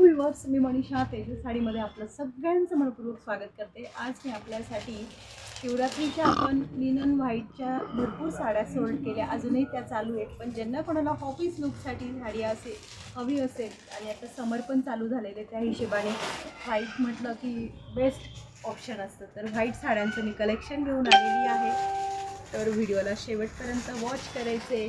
Viewers मी मनीषा तेजस साडीमध्ये आपलं सगळ्यांचं मनपूर्वक स्वागत करते. आज मी आपल्यासाठी शिवरात्रीच्या आपण लिनन व्हाईटच्या भरपूर साड्या सोल्ड केल्या. अजूनही त्या चालू आहेत पण ज्यांना कोणाला ऑफिस लुकसाठी साडी असेल हवी असेल आणि आता समर पण चालू झालेले त्या हिशोबाने व्हाईट म्हटलं की बेस्ट ऑप्शन असतं. तर व्हाईट साड्यांचं मी कलेक्शन घेऊन आलेली आहे. तर व्हिडिओला शेवटपर्यंत वॉच करायचे.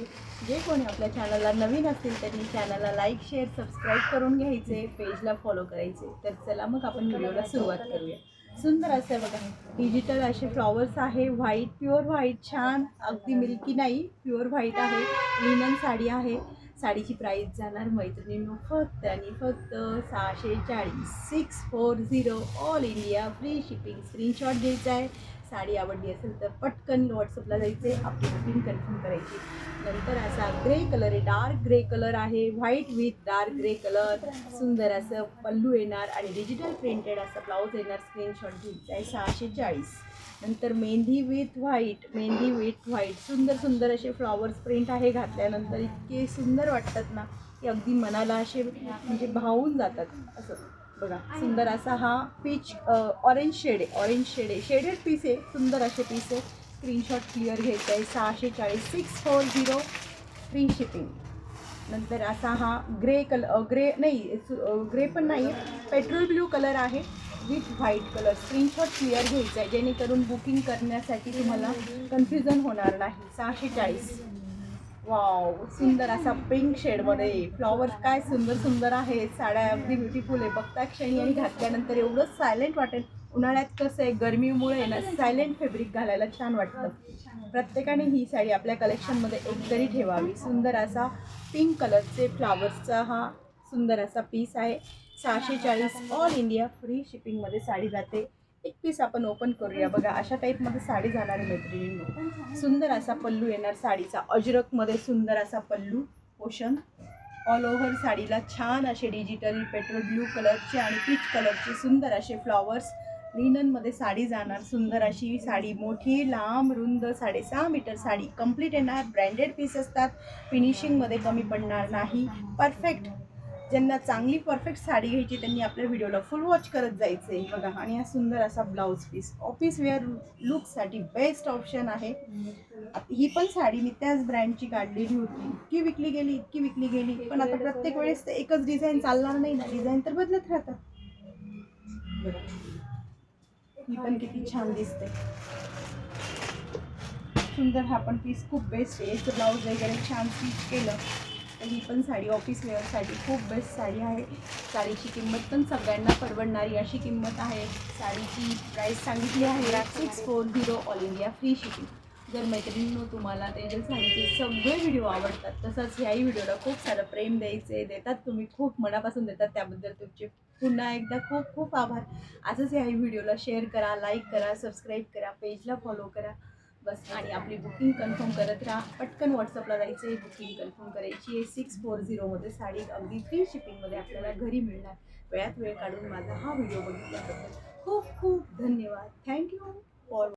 जे कोणी आपल्या चॅनलला नवीन असतील त्यांनी चॅनलला लाईक शेअर सबस्क्राईब करून घ्यायचे पेजला फॉलो करायचे. तर चला मग आपण व्हिडिओला सुरुवात करूया. सुंदर असं बघा डिजिटल असे फ्लॉवर्स आहे व्हाईट प्युअर व्हाईट छान अगदी मिल्की नाही प्युअर व्हाईट आहे लिनन साडी आहे. साडीची प्राईस जाणार मैत्रिणींनो. फक्त आणि फक्त सहाशे चाळीस six four zero all India free shipping screenshot घ्यायचा आहे. साडी आवडली असेल तर पटकन व्हॉट्सअपला जायचे आपली बुकिंग कन्फर्म करायची. नंतर असा ग्रे कलर आहे. डार्क ग्रे कलर आहे. White with dark grey colour सुंदर असं पल्लू येणार आणि डिजिटल प्रिंटेड असं ब्लाऊज येणार. स्क्रीनशॉट घ्यायचा आहे. सहाशे चाळीस नंतर mehndi with white mehndi with white. सुंदर सुंदर असे फ्लॉवर्स प्रिंट आहे घातल्यानंतर. इतके सुंदर वाटतात ना की अगदी मनाला असे म्हणजे भावून जातात. असं बघा सुंदर असा हा पीच ऑरेंज शेड आहे ऑरेंज शेड आहे. शेडेड पीस आहे सुंदर असे पीस आहे. स्क्रीनशॉट क्लिअर घ्यायचा आहे. सहाशे चाळीस six four zero free shipping नंतर असा हा ग्रे कलर ग्रे नाही ग्रे पण नाही आहे पेट्रोल ब्ल्यू कलर आहे. With white colour screenshot clear घ्यायचा आहे जेणेकरून बुकिंग करण्यासाठी तुम्हाला कन्फ्युजन होणार नाही. सहाशे चाळीस वाव सुंदर असा पिंक शेडमध्ये फ्लॉवर्स काय सुंदर सुंदर आहे साड्या अगदी ब्युटिफुल आहे. बघता क्षणी आणि घातल्यानंतर एवढं सायलेंट वाटेल. उन्हाळ्यात कसं आहे गरमीमुळे ना सायलेंट फॅब्रिक घालायला छान वाटतं. प्रत्येकाने ही साडी आपल्या कलेक्शनमध्ये एक तरी ठेवावी. सुंदर असा पिंक कलरचे फ्लावर्सचा हा सुंदर असा पीस आहे. सहाशे चाळीस ऑल इंडिया फ्री शिपिंगमध्ये साडी जाते. एक पीस आपण ओपन करूया. बघा अशा टाईपमध्ये साडी जाणार आहे मैत्रिणींनो सुंदर असा पल्लू येणार साडीचा. अजरकमध्ये सुंदर असा पल्लू पोषण. ऑल ओव्हर साडीला छान असे डिजिटल पेट्रोल ब्ल्यू कलरचे आणि पीच कलरचे सुंदर असे फ्लॉवर्स लिननमध्ये साडी जाणार. सुंदर अशी साडी मोठी लांब रुंद साडेसहा मीटर साडी. कंप्लीट येणार. ब्रँडेड पीस असतात. फिनिशिंगमध्ये कमी पडणार नाही. परफेक्ट ज्यांना चांगली परफेक्ट साडी घ्यायची त्यांनी आपल्या व्हिडिओला फुल वॉच करत जायचं. आहे बघा आणि हा सुंदर असा ब्लाऊज पीस ऑफिस वेअर लुकसाठी बेस्ट ऑप्शन आहे. ही पण साडी मी त्याच ब्रँडची काढलेली होती. इतकी विकली गेली इतकी विकली गेली. पण आता प्रत्येक वेळेस एकच डिझाईन चालणार नाही ना. डिझाईन तर बदलत राहतात. ही पण किती छान दिसते. सुंदर हा पण पीस खूप बेस्ट आहे. याचं ब्लाऊज वगैरे छान स्टिच केलं. तर ही पण साडी ऑफिस वेअरसाठी खूप बेस्ट साडी आहे. साडीची किंमत पण सगळ्यांना परवडणारी अशी किंमत आहे. साडीची प्राईस सांगितली आहे. Six four zero all India free shipping जर मैत्रिणींनो तुम्हाला तेजल साडीचे सगळे व्हिडिओ आवडतात तसंच ह्याही व्हिडिओला खूप सारं प्रेम द्यायचे देतात तुम्ही खूप मनापासून देतात त्याबद्दल तुमचे पुन्हा एकदा खूप खूप आभार. आजच ह्याही व्हिडिओला शेअर करा लाईक करा सबस्क्राईब करा पेजला फॉलो करा. बस आणि आपली बुकिंग कन्फर्म करत राहा. पटकन व्हॉट्सअपला जायचं आहे बुकिंग कन्फर्म करायची आहे. सिक्स फोर झिरोमध्ये साडी अगदी फ्री शिपिंगमध्ये आपल्याला घरी मिळणार. वेळात वेळ काढून माझा हा व्हिडिओ बघितल्याबद्दल खूप खूप धन्यवाद. Thank you for